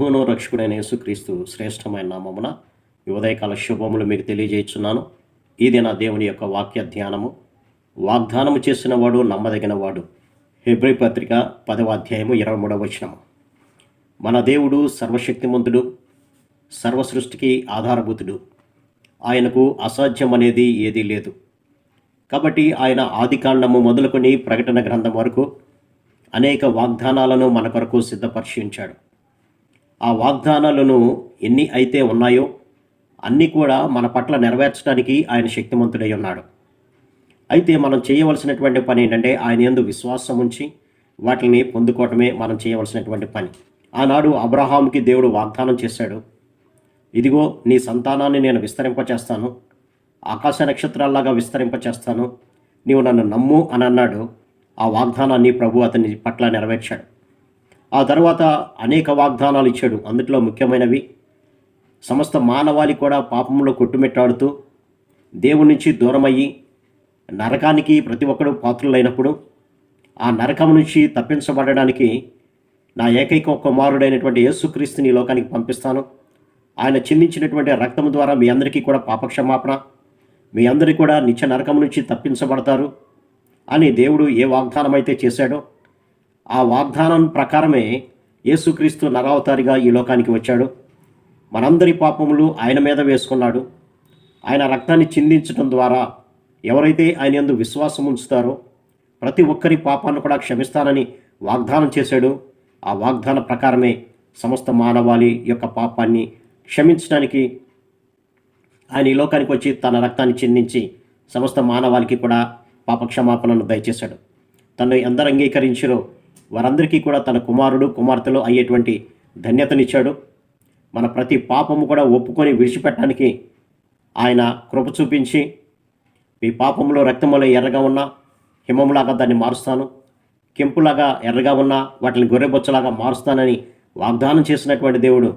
రక్షకుడైన యేసుక్రీస్తు శ్రేష్టమైన నామమున ఈ ఉదయకాల శుభములు మీకు తెలియజేస్తున్నాను ఇది నా దేవుని యొక్క వాక్య ధ్యానము. వాగ్దానము చేసిన వాడు నమ్మదగిన వాడు హెబ్రి పత్రిక పదవ అధ్యాయము ఇరవై మూడవ వచనము. మన దేవుడు సర్వశక్తిమంతుడు సర్వ సృష్టికి ఆధారభూతుడు. ఆయనకు అసాధ్యం అనేది ఏదీ లేదు. కాబట్టి ఆయన ఆదికాండము మొదలుకొని ప్రకటన గ్రంథం వరకు అనేక వాగ్దానాలను మన కొరకు సిద్ధపరిచి ఉంచాడు. ఆ వాగ్దానాలను ఎన్ని అయితే ఉన్నాయో అన్నీ కూడా మన పట్ల నెరవేర్చడానికి ఆయన శక్తిమంతుడై ఉన్నాడు. అయితే మనం చేయవలసినటువంటి పని ఏంటంటే ఆయన ఎందు విశ్వాసం ఉంచి వాటిని పొందుకోవటమే మనం చేయవలసినటువంటి పని. ఆనాడు అబ్రహాంకి దేవుడు వాగ్దానం చేశాడు. ఇదిగో నీ సంతానాన్ని నేను విస్తరింపచేస్తాను. ఆకాశ నక్షత్రాల్లాగా విస్తరింపచేస్తాను. నీవు నన్ను నమ్ము అని అన్నాడు. ఆ వాగ్దానాన్ని ప్రభు అతని పట్ల నెరవేర్చాడు. ఆ తర్వాత అనేక వాగ్దానాలు ఇచ్చాడు. అందులో ముఖ్యమైనవి సమస్త మానవాళి కూడా పాపంలో కొట్టుమిట్టాడుతూ దేవుడి నుంచి దూరమయ్యి నరకానికి ప్రతి ఒక్కడు పాత్రులైనప్పుడు ఆ నరకం నుంచి తప్పించబడడానికి నా ఏకైక కుమారుడైనటువంటి యేసుక్రీస్తుని లోకానికి పంపిస్తాను. ఆయన చిందించినటువంటి రక్తం ద్వారా మీ అందరికీ కూడా పాపక్షమాపణ మీ అందరికీ కూడా నిత్య నరకం నుంచి తప్పించబడతారు అని దేవుడు ఏ వాగ్దానం అయితే చేశాడో ఆ వాగ్దానం ప్రకారమే యేసుక్రీస్తు నరావతారిగా ఈ లోకానికి వచ్చాడు. మనందరి పాపములు ఆయన మీద వేసుకున్నాడు. ఆయన రక్తాన్ని చిందించడం ద్వారా ఎవరైతే ఆయన ఎందు విశ్వాసం ఉంచుతారో ప్రతి ఒక్కరి పాపాన్ని కూడా క్షమిస్తానని వాగ్దానం చేశాడు. ఆ వాగ్దాన ప్రకారమే సమస్త మానవాళి యొక్క పాపాన్ని క్షమించడానికి ఆయన ఈ లోకానికి వచ్చి తన రక్తాన్ని చిందించి సమస్త మానవాళికి కూడా పాపక్షమాపణను దయచేశాడు. తను ఎందరు అంగీకరించారో వారందరికీ కూడా తన కుమారుడు కుమార్తెలు అయ్యేటువంటి ధన్యతనిచ్చాడు. మన ప్రతి పాపము కూడా ఒప్పుకొని విడిచిపెట్టడానికి ఆయన కృప చూపించి మీ పాపంలో రక్తములో ఎర్రగా ఉన్న హిమములాగా దాన్ని మారుస్తాను. కెంపులాగా ఎర్రగా ఉన్న వాటిని గొర్రెబొచ్చలాగా మారుస్తానని వాగ్దానం చేసినటువంటి దేవుడు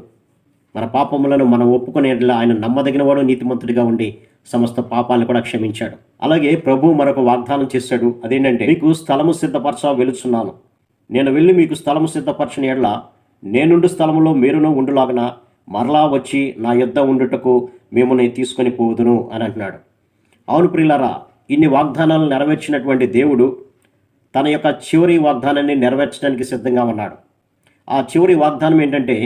మన పాపములను మనం ఒప్పుకునేట్లా ఆయన నమ్మదగినవాడు నీతిమంతుడిగా ఉండి సమస్త పాపాలను కూడా క్షమించాడు. అలాగే ప్రభు మరొక వాగ్దానం చేశాడు. అదేంటంటే మీకు స్థలము సిద్ధపరచ వెలుచున్నాను. నేను వెళ్ళి మీకు స్థలము సిద్ధపరచిన ఎడ్ల నేనుండు స్థలములో మీరును ఉండులాగన మరలా వచ్చి నా యుద్ధ ఉండుటకు మిమ్మల్ని తీసుకొని పోదును అని అంటున్నాడు. అవును ప్రియులారా ఇన్ని వాగ్దానాలు నెరవేర్చినటువంటి దేవుడు తన యొక్క చివరి వాగ్దానాన్ని నెరవేర్చడానికి సిద్ధంగా ఉన్నాడు. ఆ చివరి వాగ్దానం ఏంటంటే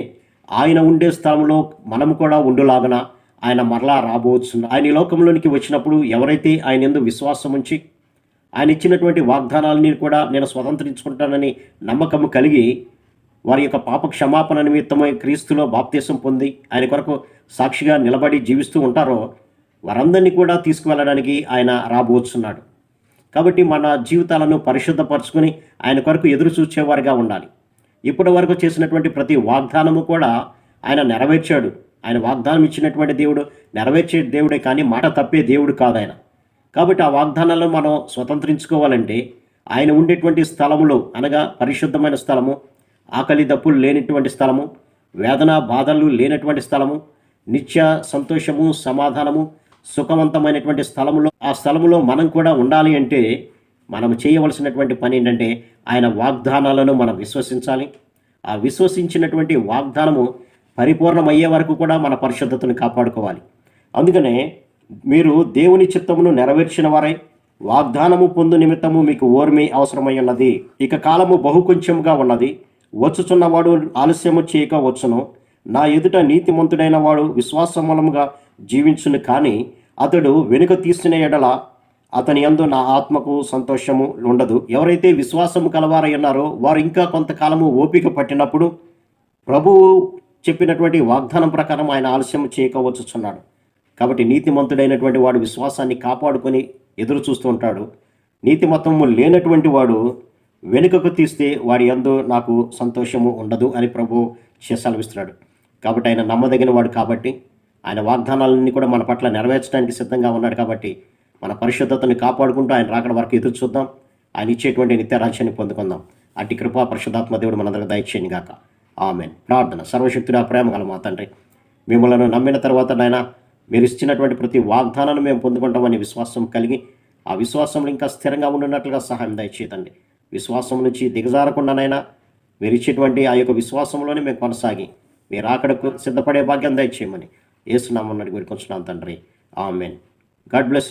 ఆయన ఉండే స్థలంలో మనము కూడా ఉండులాగన ఆయన మరలా రాబోవచ్చు ఆయన ఈ లోకంలోనికి వచ్చినప్పుడు ఎవరైతే ఆయన ఎందు విశ్వాసం ఉంచి ఆయన ఇచ్చినటువంటి వాగ్దానాలని కూడా నేను స్వతంత్రించుకుంటానని నమ్మకము కలిగి వారి యొక్క పాప క్షమాపణ నిమిత్తమై క్రీస్తులో బాప్తీసం పొంది ఆయన కొరకు సాక్షిగా నిలబడి జీవిస్తూ ఉంటారో వారందరినీ కూడా తీసుకువెళ్ళడానికి ఆయన రాబోతున్నాడు కాబట్టి మన జీవితాలను పరిశుద్ధపరచుకొని ఆయన కొరకు ఎదురు చూచేవారిగా ఉండాలి. ఇప్పటి వరకు చేసినటువంటి ప్రతి వాగ్దానము కూడా ఆయన నెరవేర్చాడు. ఆయన వాగ్దానం ఇచ్చినటువంటి దేవుడు నెరవేర్చే దేవుడే కానీ మాట తప్పే దేవుడు కాదు ఆయన. కాబట్టి ఆ వాగ్దానాలను మనం స్వతంత్రించుకోవాలంటే ఆయన ఉండేటువంటి స్థలములో అనగా పరిశుద్ధమైన స్థలము ఆకలి దప్పులు లేనటువంటి స్థలము వేదన బాధలు లేనటువంటి స్థలము నిత్య సంతోషము సమాధానము సుఖవంతమైనటువంటి స్థలములో ఆ స్థలములో మనం కూడా ఉండాలి అంటే మనం చేయవలసినటువంటి పని ఏంటంటే ఆయన వాగ్దానాలను మనం విశ్వసించాలి. ఆ విశ్వసించినటువంటి వాగ్దానము పరిపూర్ణమయ్యే వరకు కూడా మన పరిశుద్ధతను కాపాడుకోవాలి. అందుకనే మీరు దేవుని చిత్తమును నెరవేర్చిన వారై వాగ్దానము పొందు నిమిత్తము మీకు ఓర్మి అవసరమై ఉన్నది. ఇక కాలము బహు కొంచెముగా ఉన్నది. వచ్చుచున్నవాడు ఆలస్యము చేయక వచ్చును. నా ఎదుట నీతిమంతుడైన వాడు విశ్వాసమూలముగా జీవించును కానీ అతడు వెనుక తీసిన ఎడల అతని యందు నా ఆత్మకు సంతోషము ఉండదు. ఎవరైతే విశ్వాసము కలవారై ఉన్నారో వారు ఇంకా కొంతకాలము ఓపిక పట్టినప్పుడు ప్రభువు చెప్పినటువంటి వాగ్దానం ప్రకారం ఆయన ఆలస్యం చేయకవచ్చుచున్నాడు కాబట్టి నీతిమంతుడైనటువంటి వాడు విశ్వాసాన్ని కాపాడుకొని ఎదురు చూస్తూ ఉంటాడు. నీతిమతము లేనటువంటి వాడు వెనుకకు తీస్తే వాడి ఎందు నాకు సంతోషము ఉండదు అని ప్రభు సెలవిస్తున్నాడు కాబట్టి ఆయన నమ్మదగిన వాడు కాబట్టి ఆయన వాగ్దానాలన్నీ కూడా మన పట్ల నెరవేర్చడానికి సిద్ధంగా ఉన్నాడు కాబట్టి మన పరిశుద్ధతను కాపాడుకుంటూ ఆయన రాకడ వరకు ఎదురు చూద్దాం. ఆయన ఇచ్చేటువంటి నిత్యరాజ్యాన్ని పొందుకుందాం. అట్టి కృపా పరిశుద్ధాత్మ దేవుడు మనందరికి దయచేయని గాక ఆమెన్. ప్రార్థన. సర్వశక్తుడా ప్రేమ గల మా తండ్రి. మిమ్మల్ని నమ్మిన తర్వాత నాయన మీరు ఇచ్చినటువంటి ప్రతి వాగ్దానాన్ని మేము పొందుకుంటామని విశ్వాసం కలిగి ఆ విశ్వాసంలో ఇంకా స్థిరంగా ఉండినట్లుగా సహాయం దయచేయదండి విశ్వాసం నుంచి దిగజారకుండానైనా మీరు ఇచ్చేటువంటి ఆ యొక్క విశ్వాసంలోనే మేము కొనసాగి మీరు అక్కడకు సిద్ధపడే భాగ్యం దయచేయమని ఏసునామన్నది కొంచెం తండ్రి. ఆమెన్. God bless